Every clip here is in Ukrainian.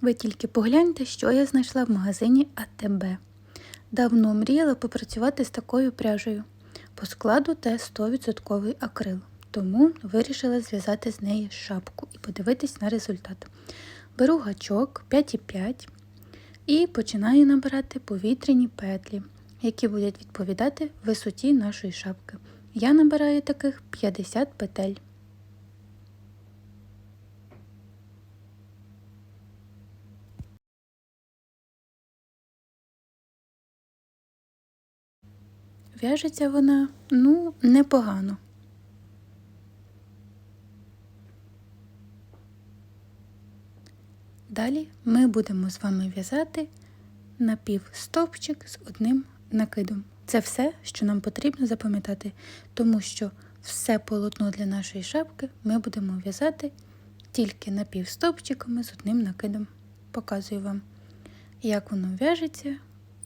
Ви тільки погляньте, що я знайшла в магазині АТБ. Давно мріяла попрацювати з такою пряжею. По складу те 100% акрил, тому вирішила зв'язати з неї шапку і подивитись на результат. Беру гачок 5,5 і починаю набирати повітряні петлі, які будуть відповідати висоті нашої шапки. Я набираю таких 50 петель. В'яжеться вона, ну, непогано. Далі ми будемо з вами в'язати напівстовпчик з одним накидом. Це все, що нам потрібно запам'ятати, тому що все полотно для нашої шапки ми будемо в'язати тільки напівстовпчиками з одним накидом. Показую вам, як воно в'яжеться,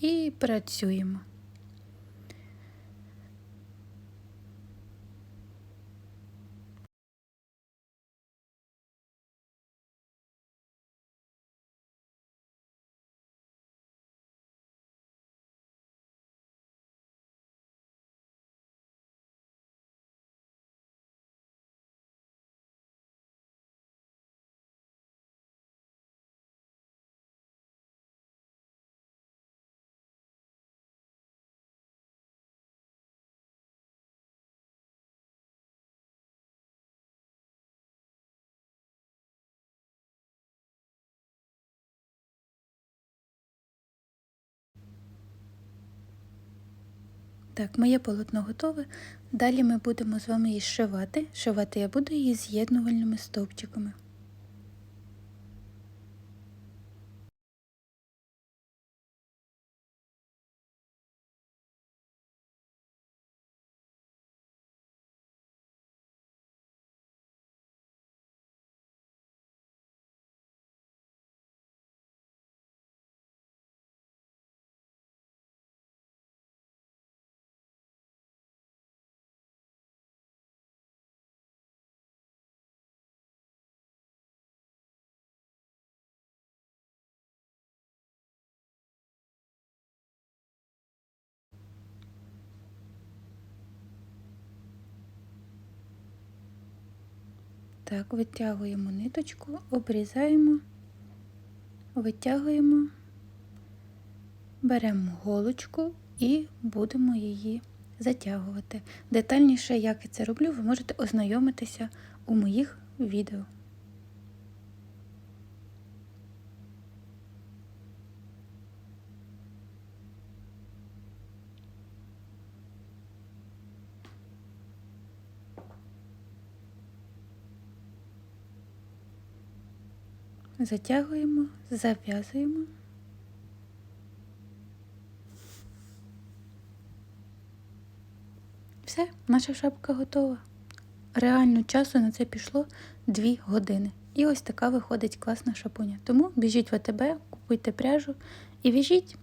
і працюємо. Так, моє полотно готове. Далі ми будемо з вами її зшивати. Шивати я буду її з'єднувальними стовпчиками. Так, витягуємо ниточку, обрізаємо, витягуємо, беремо голочку і будемо її затягувати. Детальніше, як я це роблю, ви можете ознайомитися у моїх відео. Затягуємо, зав'язуємо. Все, наша шапка готова. Реально часу на це пішло 2 години. І ось така виходить класна шапуня. Тому біжіть в АТБ, купуйте пряжу і в'яжіть.